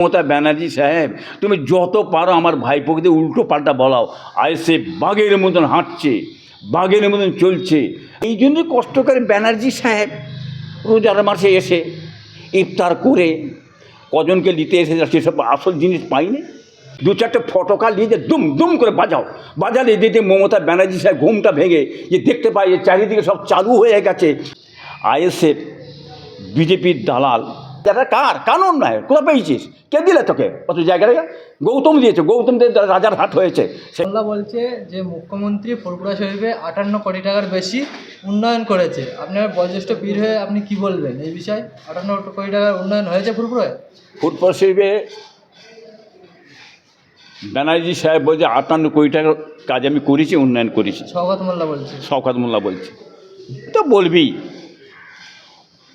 মমতা ব্যানার্জি সাহেব, তুমি যত পারো আমার ভাইপোকে দিয়ে উল্টো পাল্টা বলাও। আয় সে বাঘের মতন হাঁটছে, বাঘের মতন চলছে। এই জন্যই কষ্ট করে ব্যানার্জি সাহেব রোজার মাসে এসে ইফতার করে কজনকে নিতে এসে সেসব আসল জিনিস পাইনি। দু চারটে ফটোকা নিয়ে যে দুম দুম করে বাজাও। বাজালে দিতে মমতা ব্যানার্জি সাহেব ঘুমটা ভেঙে যে দেখতে পাই যে চারিদিকে সব চালু হয়ে গেছে। আইএসএফ, বিজেপির দালাল যারা কার? কানুন নয় কোথা পেয়েছিস কে দিলে তোকে? অত জায়গায় গৌতম দিয়েছে গৌতম দিয়ে রাজার হাট হয়েছে। সে মোল্লা বলছে যে মুখ্যমন্ত্রী ফুরপুরা শরীফে আটান্ন কোটি টাকার বেশি উন্নয়ন করেছে। আপনার বয়োজ্যেষ্ঠ পীর হয়ে আপনি কি বলবেন এই বিষয়ে? আটান্ন কোটি টাকার উন্নয়ন হয়েছে ফুরপুরায় ফুটবল শিল্পে ব্যানার্জি সাহেব বলছে আটান্ন কোটি টাকার কাজ আমি করেছি উন্নয়ন করেছি। শওকত মোল্লা বলছে। শওকাত মোল্লা বলছে। তো বলবি।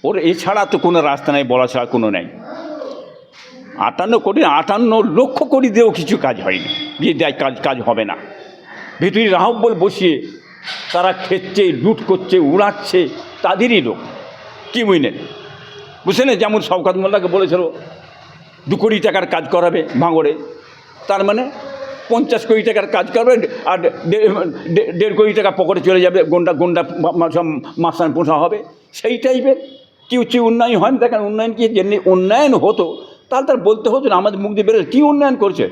ওর এছাড়া তো কোনো রাস্তা নেই, বলা ছাড়া কোনো নেই। আটান্ন কোটি, আটান্ন লক্ষ কোটি দিয়েও কিছু কাজ হয়নি, যে দেয় কাজ কাজ হবে না। ভিতরি রাহব বল বসিয়ে তারা খেচ্ছে, লুট করছে, উড়াচ্ছে, তাদেরই লোক, কি বুঝলেন? বুঝলেন যেমন শওকাত মোল্লাকে বলেছিল, দু কোটি টাকার কাজ করাবে ভাঙড়ে, তার মানে পঞ্চাশ কোটি টাকার কাজ করবে আর দেড় কোটি টাকা পকেটে চলে যাবে, গন্ডা গন্ডা মাসান পোষা হবে, সেই টাইপের কি হচ্ছে উন্নয়ন হয় না? দেখেন উন্নয়ন কি? যেমনি উন্নয়ন হতো তাহলে তার বলতে হতো না আমাদের মুখ দিয়ে বেরোয় কী উন্নয়ন করছে?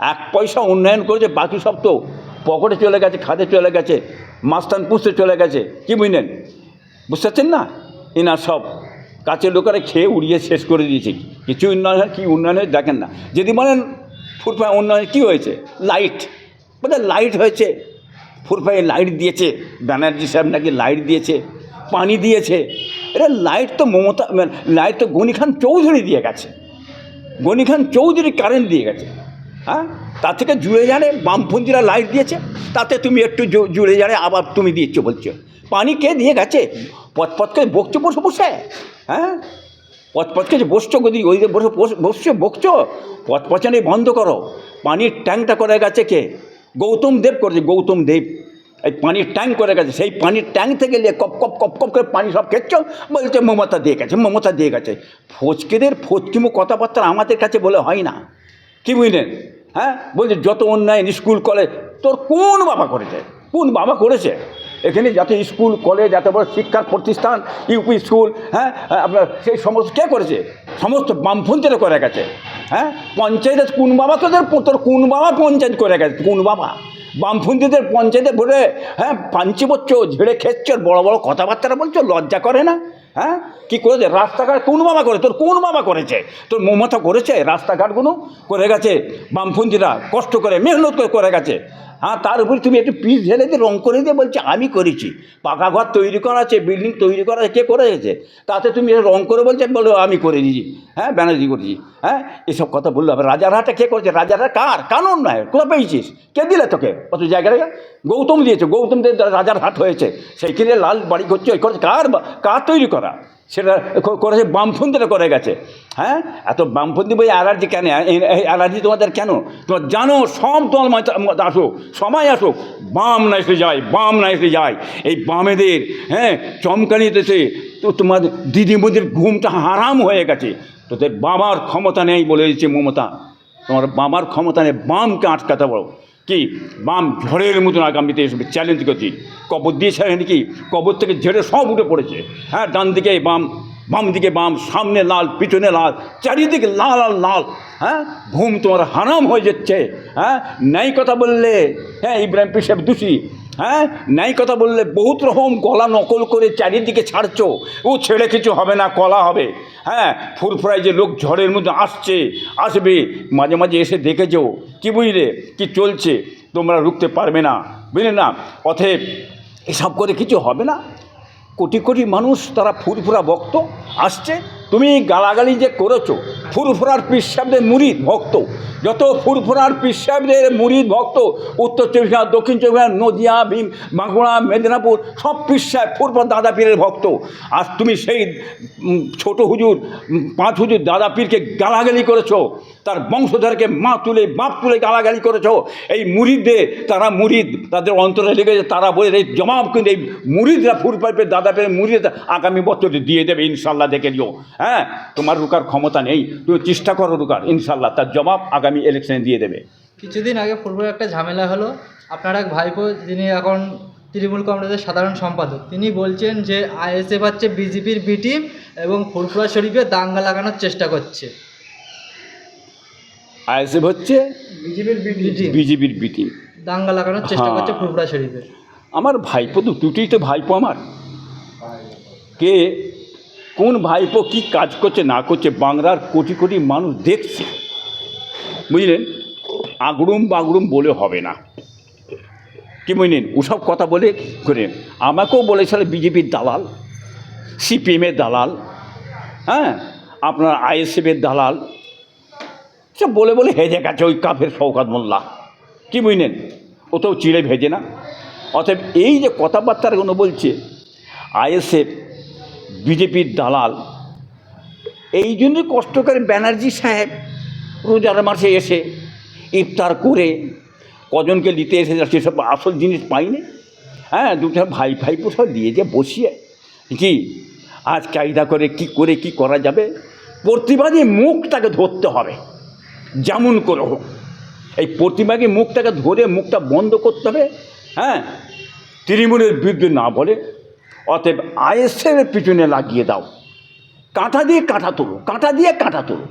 এক পয়সা উন্নয়ন করেছে বাকি সব তো পকেটে চলে গেছে খাতে চলে গেছে মাস্তান পুষতে চলে গেছে। কি বুঝলেন? বুঝতে পারছেন না? এনার সব কাছের লোকেরা খেয়ে উড়িয়ে শেষ করে দিয়েছে। কিছু উন্নয়ন হয়, কী উন্নয়ন হয়েছে দেখেন না। যদি বলেন ফুটপাথ উন্নয়ন কী হয়েছে? লাইট। বোধহয় লাইট হয়েছে। ফুটপাথে লাইট দিয়েছে ব্যানার্জি সাহেব নাকি লাইট দিয়েছে পানি দিয়েছে। এটা লাইট তো মমতা লাইট তো গনি খান চৌধুরী দিয়ে গেছে। গনি খান চৌধুরী কারেন্ট দিয়ে গেছে। হ্যাঁ? তার থেকে জুড়ে জানে, বামপন্থীরা লাইট দিয়েছে, তাতে তুমি একটু জুড়ে জানে, আবার তুমি দিচ্ছ বলছো। পানি কে দিয়ে গেছে? পথ পথকে বকছো বসে বসে। হ্যাঁ? পথ পথকে যে বসছো যদি ওই যে বসে বস- বসছো, বকছো। পথ পচানি বন্ধ করো। পানির ট্যাঙ্কটা করে গেছে কে? গৌতম দেব করেছে, গৌতম দেব। এই পানির ট্যাঙ্ক করে গেছে, সেই পানির ট্যাঙ্ক থেকে নিয়ে কপ কপ কপ কপ করে পানি সব খেচ্ছ, বলছে মমতা দিয়ে গেছে, মমতা দিয়ে গেছে। ফচকেদের ফচকিমু কথাবার্তা আমাদের কাছে বলে হয় না। কি বুঝলেন? হ্যাঁ? বলছে যত উন্নয়ন স্কুল, কলেজ, তোর কোন বাবা করেছে? কোন বাবা করেছে? এখানে যত স্কুল, কলেজ, এত বড় শিক্ষার প্রতিষ্ঠান, ইউপি স্কুল হ্যাঁ? আপনার সেই সমস্ত কে করেছে? সমস্ত বামপন্থীরা করে গেছে। হ্যাঁ? পঞ্চায়েতের কোন বাবা তোদের, তোর কোন বাবা পঞ্চায়েত করে গেছে? কোন বাবা? বামপন্থীদের পঞ্চায়েতে ভরে হ্যাঁ পাঞ্চি বচ্চ ঝেড়ে খেচ্ছ বড় বড় কথাবার্তা বলছো, লজ্জা করে না? হ্যাঁ? কী করেছে? রাস্তাঘাট কোন বাবা করে তোর কোন বাবা করেছে? তোর মমতা করেছে রাস্তাঘাটগুলো? করে গেছে বামপন্থীরা কষ্ট করে, মেহনত করে করে গেছে। হ্যাঁ তার উপরে তুমি একটু পিস ঢেলে দিয়ে রং করে দিয়ে বলছে, আমি করেছি। পাকা ঘর তৈরি করা আছে বিল্ডিং তৈরি করা আছে, কে করে গেছে তাতে তুমি রং করে বলছে, বলো, আমি করে দিয়েছি। হ্যাঁ ব্যানার্জি করেছি হ্যাঁ এসব কথা বলল। হবে রাজারহাটে কে করেছে? রাজারহাট কার? কানুন নয়। কোথা পেয়েছিস? কে দিলে তোকে? অত জায়গায় গৌতম দিয়েছে। গৌতম দিয়ে রাজার হাট হয়েছে। সেইখানে লাল বাড়ি করছে ওই করেছে। কার কার তৈরি করা? সেটা করেছে বামপন্থীরা করে গেছে। হ্যাঁ? এত বামপন্থী বই অ্যালার্জি কেন? অ্যালার্জি তোমাদের কেন? তোমার জানো, সব দল আসুক সময় আসুক, বাম না এসে যায়, বাম না এসে যায়। এই বামেদের হ্যাঁ চমকানি চমকানিতেছে তো তোমার দিদিমদির ঘুমটা হারাম হয়ে গেছে। তোদের বাবার ক্ষমতা নেই বলে দিচ্ছে মমতা। তোমার বাবার ক্ষমতা নেই, বামকে আটকাতে পারো। কি? বাম ঝড়ের মতন আগামীতে এসবে চ্যালেঞ্জ করছি কবর দিয়েছে নাকি কবর থেকে ঝেড়ে সব উঠে পড়েছে। হ্যাঁ ডান দিকে বাম বাম দিকে বাম, সামনে লাল, পিছনে লাল, চারিদিকে লাল আর লাল। হ্যাঁ ঘুম তোমার হারাম হয়ে যাচ্ছে। হ্যাঁ নাই কথা বললে। হ্যাঁ ইব্রাহিম পিসাব দোষী। হ্যাঁ? নাই কথা বললে বহুত রকম গলা নকল করে চারিদিকে ছাড়ছো। ও ছেড়ে কিছু হবে না, কলা হবে। হ্যাঁ ফুরফুরায় যে লোক ঝড়ের মধ্যে আসছে, আসবে, মাঝে মাঝে এসে দেখেছ। কি বুঝলে? কি চলছে? তোমরা রুখতে পারবে না। বুঝলে না? অথব এসব করে কিছু হবে না। কোটি কোটি মানুষ তারা ফুরফুরা ভক্ত, আসছে। তুমি গালাগালি যে করেছ ফুরফুরার পিসাবদের মুরিদ ভক্ত। যত ফুরফুরার পিসাবদের মুরিদ ভক্ত, উত্তর চব্বিশ দক্ষিণ চব্বিশ নদিয়া, ভীম, বাঁকুড়া, মেদিনীপুর, সব পিসায় ফুরফুর দাদা পীরের ভক্ত। আর তুমি সেই ছোট হুজুর পাঁচ হুজুর দাদা পীরকে গালাগালি করেছ। তার বংশধরকে মা তুলে, বাপ তুলে গালাগালি করেছ। এই মুরিদদের তারা মুরিদ, তাদের অন্তরে লেগেছে তারা বলে, এই জবাব কিন্তু এই মুরিদরা ফুর পাইপের দাদা পেয়ে মুরিদ আগামী বছরে দিয়ে দেবে ইনশাল্লাহ দেখে নিও। হ্যাঁ তোমার রুকার ক্ষমতা নেই, তুমি চেষ্টা করো রুকার ইনশাল্লাহ তার জবাব আগামী ইলেকশনে দিয়ে দেবে। কিছুদিন আগে ফুটবলে একটা ঝামেলা হলো, আপনার এক ভাইপো, যিনি এখন তৃণমূল কংগ্রেসের সাধারণ সম্পাদক, তিনি বলছেন যে আইএসএফ হচ্ছে বিজেপির বি টিম এবং ফুরফুরা শরীফে দাঙ্গা লাগানোর চেষ্টা করছে। আইএসএফ হচ্ছে বিজেপির বিটি দাঙ্গা লাগানোর চেষ্টা হ্যাঁ। করছে ফুরফুরা শরীফে আমার ভাইপো তো দুটোই তো ভাইপো আমার। কে কোন ভাইপো কি কাজ করছে না করছে বাংলার কোটি কোটি মানুষ দেখছে। বুঝলেন? আগড়ুম বাগড়ুম বলে হবে না। কি বুঝলেন? ওসব কথা বলে করে আমাকেও বলেছিল বিজেপির দালাল সিপিএমের দালাল হ্যাঁ? আপনার আইএসএফের দালাল সব বলে বলে হেজে গেছে ওই কাফের শওকাত মোল্লা। কি বুঝলেন? ও তো চিড়ে ভেজে না। অতএব এই যে কথাবার্তাগুলো বলছে, আইএসএফ, বিজেপির দালাল, এই জন্যই কষ্ট করে ব্যানার্জি সাহেব রোজার মাসে এসে ইফতার করে কজনকে নিতে এসে সেসব আসল জিনিস পাইনি হ্যাঁ দুটো ভাই ভাই সব দিয়ে যে বসিয়ে। কি? আজ কায়দা করে কি করে কি করা যাবে? প্রতিবাদী মুখটাকে ধরতে হবে। যেমন করে হোক। এই প্রতিমাকে মুখটাকে ধরে মুখটা বন্ধ করতে হবে হ্যাঁ? তৃণমূলের বিরুদ্ধে না বলে, অতএব আইএসএফের পিছনে লাগিয়ে দাও। কাঁটা দিয়ে কাঁটা তোলো, কাঁটা দিয়ে কাঁটা তোলো।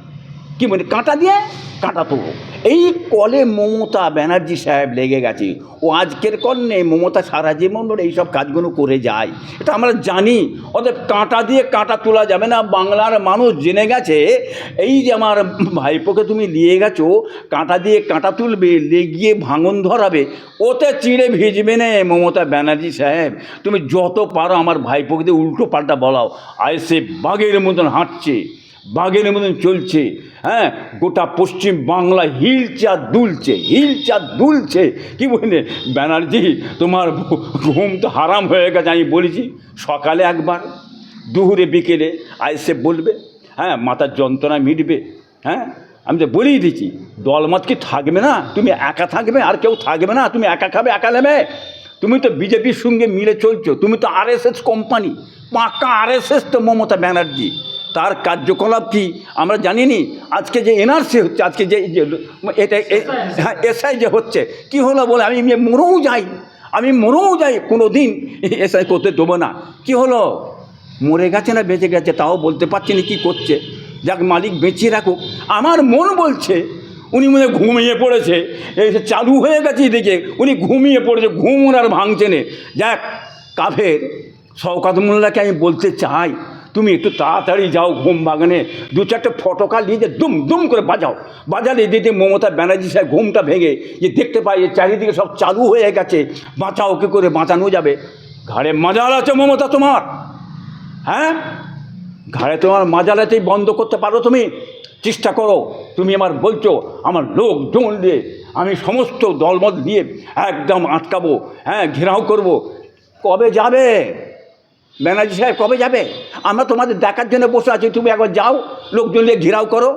কি মানে কাঁটা দিয়ে কাঁটা তোলো এই কলে মমতা ব্যানার্জি সাহেব লেগে গেছে। ও আজকের নেই মমতা সারা জীবন ধরে এইসব কাজগুলো করে যায়। এটা আমরা জানি। অতএব কাঁটা দিয়ে কাঁটা তোলা যাবে না। বাংলার মানুষ জেনে গেছে, এই যে আমার ভাইপোকে তুমি নিয়ে গেছো, কাঁটা দিয়ে কাঁটা তুলবে, লেগিয়ে ভাঙন ধরাবে, ওতে চিড়ে ভিজবে না মমতা ব্যানার্জি সাহেব। তুমি যত পারো আমার ভাইপোকে দিয়ে উল্টো পাল্টা বলাও আইসে বাঘের মতন হাঁটছে। বাঘের মতন চলছে হ্যাঁ? গোটা পশ্চিম বাংলা হিলচা দুলছে হিলচা দুলছে। কি বললে? ব্যানার্জি, তোমার ঘুম তো হারাম হয়ে গেছে, আমি বলেছি, সকালে একবার, দুপুরে, বিকেলে আইসে বলবে হ্যাঁ? মাথার যন্ত্রণা মিটবে হ্যাঁ? আমি তো বলেই দিচ্ছি, দলমত কি থাকবে না? তুমি একা থাকবে, আর কেউ থাকবে না, তুমি একা খাবে, একা নেবে? তুমি তো বিজেপির সঙ্গে মিলে চলছো, তুমি তো আরএসএস কোম্পানি পাক্কা আরএসএস তো মমতা ব্যানার্জি। তার কার্যকলাপ কি? আমরা জানি জানিনি। আজকে যে এনআরসি হচ্ছে, আজকে যে এটা হ্যাঁ এসআই যে হচ্ছে, কি হলো বলে? আমি মরেও যাই। আমি মরেও যাই কোনো দিন এসআই করতে দেবো না। কি হলো? মরে গেছে না বেঁচে গেছে, তাও বলতে পারছি না কী করছে। যাক, মালিক বেঁচিয়ে রাখুক। আমার মন বলছে, উনি মনে ঘুমিয়ে পড়েছে। এই চালু হয়ে গেছে এদিকে, উনি ঘুমিয়ে পড়েছে, ঘুম আর ভাঙছে নে। যাক, কাফের শওকাত মোল্লাকে আমি বলতে চাই তুমি একটু তাড়াতাড়ি যাও ঘুম বাগানে দু চারটে ফটোকা নিয়ে যে দুম দুম করে বাজাও। বাজালে দিতে মমতা ব্যানার্জি সাহেব ঘুমটা ভেঙে, যে দেখতে পাই যে চারিদিকে সব চালু হয়ে গেছে, বাঁচাও কী করে বাঁচানো যাবে? ঘাড়ে মাজাল আছে মমতা তোমার। হ্যাঁ? ঘাড়ে তোমার মাজালাতেই বন্ধ করতে পারো তুমি। চেষ্টা করো, তুমি আমার বলছো, আমার লোক জন দিয়ে আমি সমস্ত দলমত দিয়ে একদম আটকাবো হ্যাঁ ঘেরাও করব। কবে যাবে? ব্যানার্জি সাহেব কবে যাবে? আমরা তোমাদের দেখার জন্য বসে আছি তুমি একবার যাও লোকজন দিয়ে ঘেরাও করো।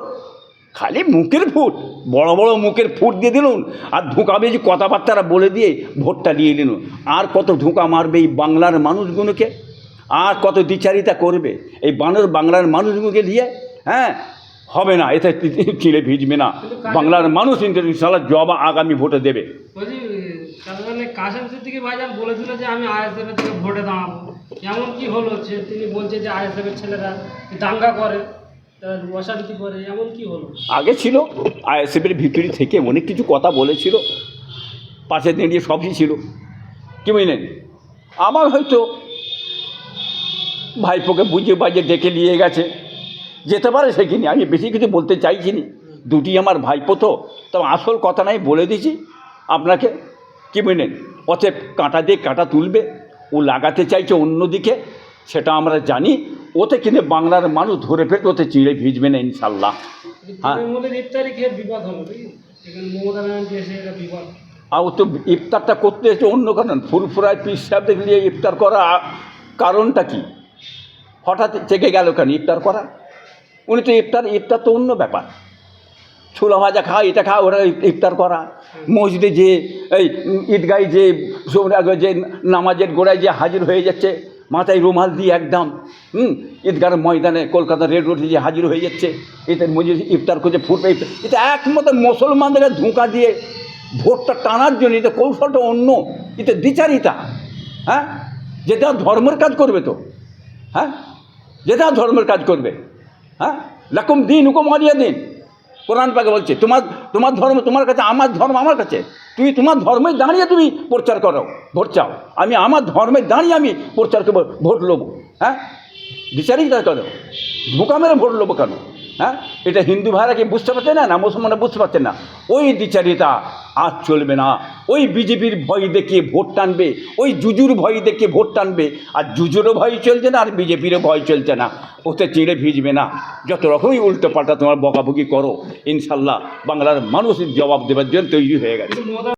খালি মুখের ফুট বড় বড় মুখের ফুট দিয়ে দিলুন আর ধোঁকাবে যে কথাবার্তারা বলে দিয়ে ভোটটা নিয়ে নিল আর কত ধোঁকা মারবে এই বাংলার মানুষগুলোকে? আর কত দ্বিচারিতা করবে এই বানর বাংলার মানুষগুলোকে নিয়ে? হ্যাঁ হবে না এতে চিড়ে ভিজবে না। বাংলার মানুষ ইনশাল্লাহ জবা আগামী ভোটে দেবে। কাশেম সিদ্দিকী ভাইজান বলেছিল যে আমি আইএসএফের থেকে ভোটে দাঁড়াবো। এমন কি হলো যে তিনি বলছে যে আইএসএফের ছেলেরা দাঙ্গা করে অশান্তি করে, এমন কি হলো? আগে ছিল আইএসএফের ভিতরি থেকে অনেক কিছু কথা বলেছিল, পাশে দাঁড়িয়ে সবই ছিল। কি বুঝলেন? আমার হয়তো ভাইপোকে বুঝে বাজে ডেকে নিয়ে গেছে। যেতে পারে সেখানে আমি বেশি কিছু বলতে চাইছি নি। দুটি আমার ভাইপো তো তবে আসল কথা নাই বলে দিছি আপনাকে। কি বুঝলেন? অতএব কাঁটা দিয়ে কাঁটা তুলবে ও লাগাতে চাইছে অন্যদিকে সেটা আমরা জানি। ওতে কিন্তু বাংলার মানুষ ধরে ফেলতে ওতে চিড়ে ভিজবে না ইনশাল্লাহ। হ্যাঁ। আর ও তো ইফতারটা করতে এসে অন্য কারণ ফুরফুরায় পিস সাহেবদের নিয়ে ইফতার করা কারণটা কি? হঠাৎ চেকে গেল কেন ইফতার করা? উনি তো ইফতার ইফতার তো অন্য ব্যাপার। ছোলা ভাজা খাওয়া এটা খাওয়া ওরা ইফতার করা। মসজিদে যে এই ঈদগায় যে যে নামাজের গোড়ায় যে হাজির হয়ে যাচ্ছে, মাথায় রুমাল দিয়ে একদম, হুম ঈদগার ময়দানে কলকাতা রেড রোডে যে হাজির হয়ে যাচ্ছে, এতে মজুর ইফতার করছে, ফুটবে এটা একমতো মুসলমানদের ধোঁকা দিয়ে ভোটটা টানার জন্য এটা কৌশলটা অন্য এটা দ্বিচারিতা হ্যাঁ? যেটা ধর্মের কাজ করবে তো হ্যাঁ? যেটা ধর্মের কাজ করবে হ্যাঁ? লাকুম দিন হুকুম আলিয়া দিন। কোরআন পাকে বলছে, তোমার তোমার ধর্ম, তোমার কাছে, আমার ধর্ম আমার কাছে। তুমি তোমার ধর্মে দাঁড়িয়ে তুমি প্রচার করো, ভোট চাও। আমি আমার ধর্মে দাঁড়িয়ে আমি প্রচার করব, ভোট লোবো। হ্যাঁ? বিচারিক করো ধোকা মেরে ভোট লোবো কেন? হ্যাঁ? এটা হিন্দু ভাইরা কি বুঝতে পারছে না? না মুসলমানরা বুঝতে পারছে না? ওই দ্বিচারিতা আর চলবে না। ওই বিজেপির ভয় দেখিয়ে ভোট টানবে, ওই জুজুর ভয় দেখিয়ে ভোট টানবে, আর জুজুরও ভয় চলছে না, আর বিজেপিরও ভয় চলছে না। ওতে চিড়ে ভিজবে না। যত রকমই উল্টো পাল্টা তোমার বকাবকি করো, ইনশাল্লাহ বাংলার মানুষ জবাব দেওয়ার জন্য তৈরি হয়ে গেছে।